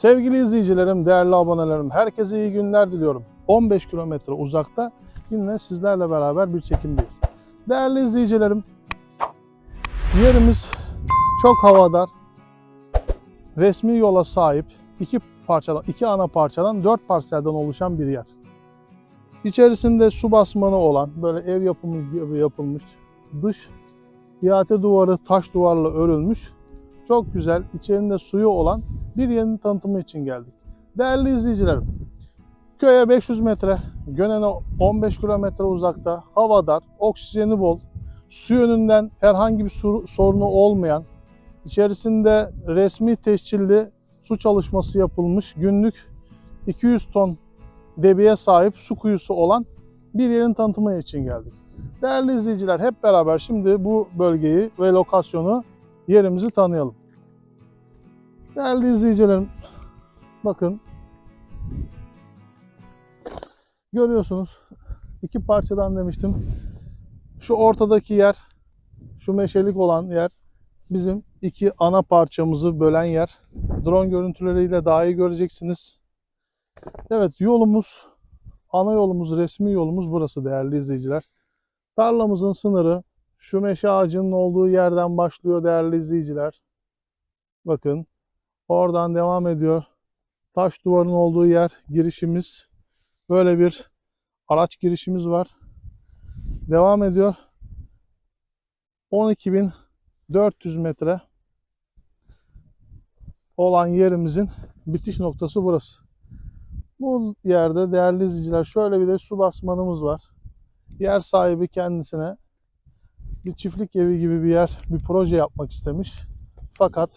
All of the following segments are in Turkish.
Sevgili izleyicilerim, değerli abonelerim, herkese iyi günler diliyorum. 15 kilometre uzakta yine sizlerle beraber bir çekimdeyiz. Değerli izleyicilerim, yerimiz çok havadar, resmi yola sahip, iki parçadan, iki ana parçadan, dört parselden oluşan bir yer. İçerisinde su basmanı olan, böyle ev yapımı gibi yapılmış, dış ihate duvarı taş duvarla örülmüş, çok güzel, içerisinde suyu olan bir yerin tanıtımı için geldik. Değerli izleyicilerim, köye 500 metre, Gönen'e 15 kilometre uzakta, hava dar, oksijeni bol, su yönünden herhangi bir sorunu olmayan, içerisinde resmi tescilli su çalışması yapılmış, günlük 200 ton debiye sahip su kuyusu olan bir yerin tanıtımı için geldik. Değerli izleyiciler hep beraber şimdi bu bölgeyi ve lokasyonu yerimizi tanıyalım. Değerli izleyicilerim bakın görüyorsunuz iki parçadan demiştim. Şu ortadaki yer şu meşelik olan yer bizim iki ana parçamızı bölen yer. Drone görüntüleriyle daha iyi göreceksiniz. Evet yolumuz ana yolumuz resmi yolumuz burası değerli izleyiciler. Tarlamızın sınırı şu meşe ağacının olduğu yerden başlıyor değerli izleyiciler. Bakın oradan devam ediyor. Taş duvarın olduğu yer girişimiz. Böyle bir araç girişimiz var. Devam ediyor. 12.400 metre olan yerimizin bitiş noktası burası. Bu yerde değerli izleyiciler şöyle bir de su basmanımız var. Yer sahibi kendisine bir çiftlik evi gibi bir yer, bir proje yapmak istemiş. Fakat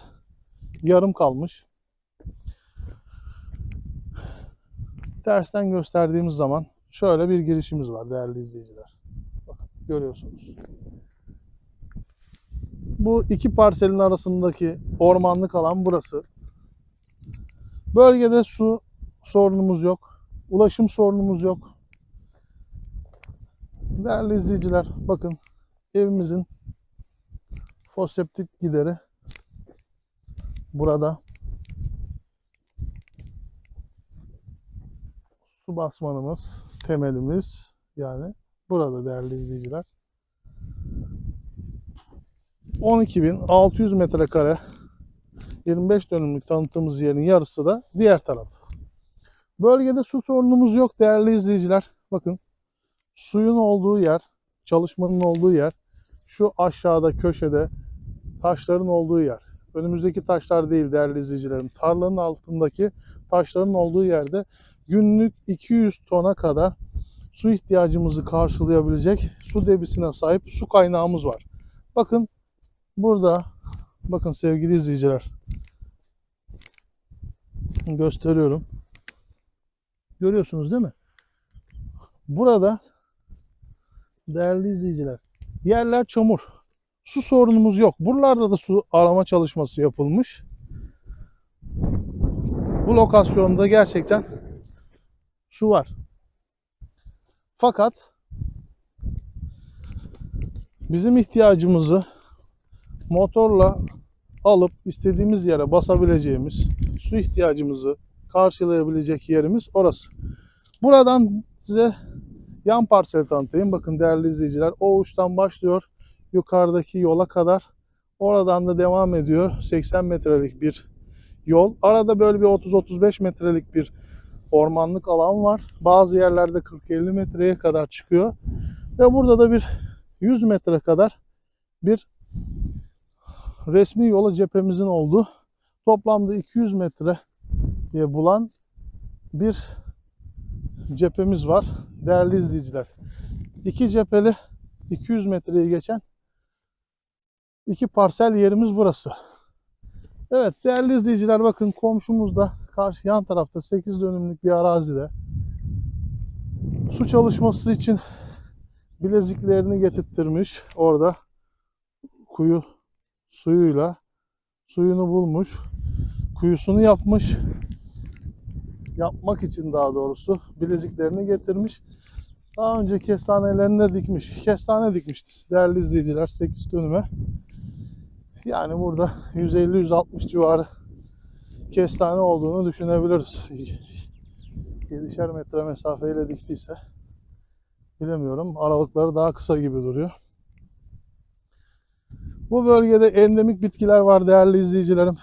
yarım kalmış. Tersten gösterdiğimiz zaman şöyle bir girişimiz var değerli izleyiciler. Bakın görüyorsunuz. Bu iki parselin arasındaki ormanlık alan burası. Bölgede su sorunumuz yok. Ulaşım sorunumuz yok. Değerli izleyiciler bakın evimizin foseptik gideri burada. Su basmanımız, temelimiz yani burada değerli izleyiciler. 12.600 metrekare 25 dönümlük tanıttığımız yerin yarısı da diğer taraf. Bölgede su sorunumuz yok değerli izleyiciler. Bakın suyun olduğu yer, çalışmanın olduğu yer şu aşağıda köşede taşların olduğu yer. Önümüzdeki taşlar değil değerli izleyicilerim. Tarlanın altındaki taşların olduğu yerde günlük 200 tona kadar su ihtiyacımızı karşılayabilecek su debisine sahip su kaynağımız var. Bakın burada bakın sevgili izleyiciler gösteriyorum. Görüyorsunuz değil mi? Burada değerli izleyiciler yerler çamur. Su sorunumuz yok. Buralarda da su arama çalışması yapılmış. Bu lokasyonda gerçekten su var. Fakat bizim ihtiyacımızı motorla alıp istediğimiz yere basabileceğimiz su ihtiyacımızı karşılayabilecek yerimiz orası. Buradan size yan parseli tanıtayım. Bakın değerli izleyiciler o uçtan başlıyor yukarıdaki yola kadar. Oradan da devam ediyor. 80 metrelik bir yol. Arada böyle bir 30-35 metrelik bir ormanlık alan var. Bazı yerlerde 40-50 metreye kadar çıkıyor. Ve burada da bir 100 metre kadar bir resmi yola cephemizin olduğu toplamda 200 metre diye bulan bir cephemiz var. Değerli izleyiciler. İki cepheli 200 metreyi geçen iki parsel yerimiz burası. Evet değerli izleyiciler bakın komşumuz da karşı yan tarafta 8 dönümlük bir arazide su çalışması için bileziklerini getirttirmiş orada kuyu suyuyla suyunu bulmuş kuyusunu yapmış yapmak için daha doğrusu bileziklerini getirmiş daha önce kestanelerini de dikmiş. Kestane dikmişti değerli izleyiciler 8 dönüme. Yani burada 150-160 civarı kestane olduğunu düşünebiliriz. 7'şer metre mesafeyle diktiyse bilemiyorum. Aralıkları daha kısa gibi duruyor. Bu bölgede endemik bitkiler var değerli izleyicilerim.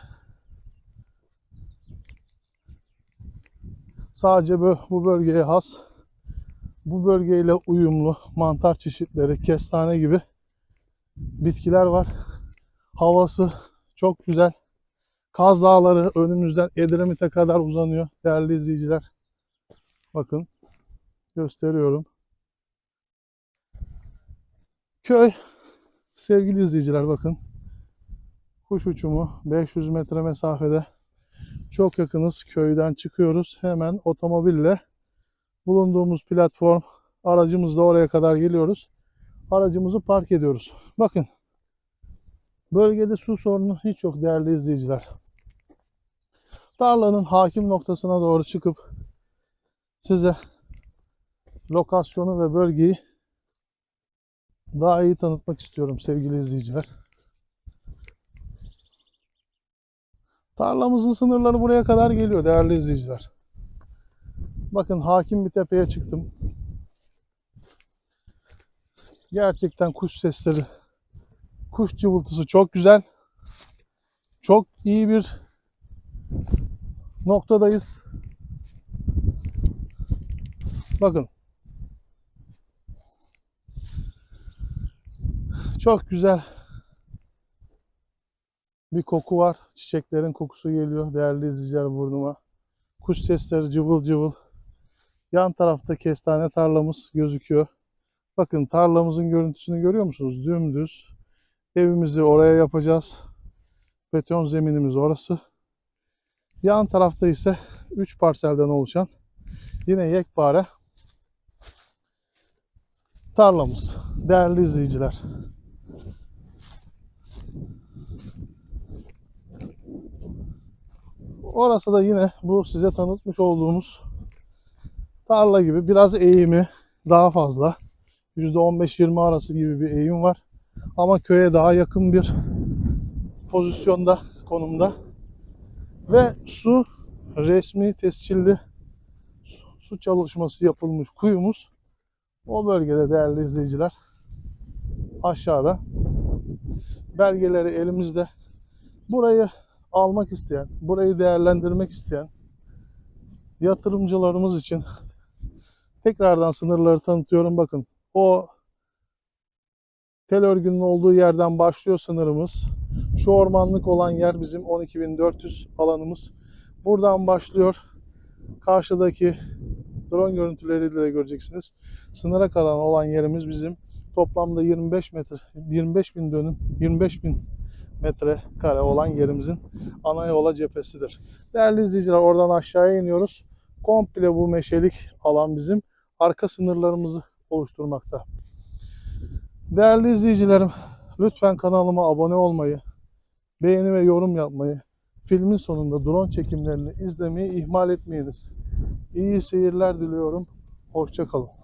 Sadece bu, bu bölgeye has, bu bölgeyle uyumlu mantar çeşitleri, kestane gibi bitkiler var. Havası çok güzel. Kaz Dağları önümüzden Edremit'e kadar uzanıyor değerli izleyiciler. Bakın gösteriyorum. Köy sevgili izleyiciler bakın. Kuş uçumu 500 metre mesafede. Çok yakınız. Köyden çıkıyoruz. Hemen otomobille bulunduğumuz platform aracımızla oraya kadar geliyoruz. Aracımızı park ediyoruz. Bakın Bölgede su sorunu hiç yok değerli izleyiciler. Tarlanın hakim noktasına doğru çıkıp size lokasyonu ve bölgeyi daha iyi tanıtmak istiyorum sevgili izleyiciler. Tarlamızın sınırları buraya kadar geliyor değerli izleyiciler. Bakın hakim bir tepeye çıktım. Gerçekten kuş sesleri Kuş cıvıltısı çok güzel. Çok iyi bir noktadayız. Bakın. Çok güzel bir koku var. Çiçeklerin kokusu geliyor değerli izleyiciler burnuma. Kuş sesleri cıvıl cıvıl. Yan tarafta kestane tarlamız gözüküyor. Bakın tarlamızın görüntüsünü görüyor musunuz? Dümdüz. Evimizi oraya yapacağız. Beton zeminimiz orası. Yan tarafta ise 3 parselden oluşan yine yekpare tarlamız. Değerli izleyiciler. Orası da yine bu size tanıtmış olduğumuz tarla gibi biraz eğimi daha fazla. %15-20 arası gibi bir eğim var. Ama köye daha yakın bir pozisyonda, konumda. Ve su resmi tescilli su çalışması yapılmış kuyumuz o bölgede değerli izleyiciler aşağıda belgeleri elimizde burayı almak isteyen, burayı değerlendirmek isteyen yatırımcılarımız için tekrardan sınırları tanıtıyorum. Bakın o tel örgünün olduğu yerden başlıyor sınırımız. Şu ormanlık olan yer bizim 12.400 alanımız. Buradan başlıyor. Karşıdaki drone görüntüleriyle de göreceksiniz. Sınıra kalan olan yerimiz bizim toplamda 25 metre 25 bin dönüm 25 bin metre kare olan yerimizin ana yola cephesidir. Değerli izleyiciler oradan aşağıya iniyoruz. Komple bu meşelik alan bizim arka sınırlarımızı oluşturmakta. Değerli izleyicilerim, lütfen kanalıma abone olmayı, beğeni ve yorum yapmayı, filmin sonunda drone çekimlerini izlemeyi ihmal etmeyiniz. İyi seyirler diliyorum. Hoşçakalın.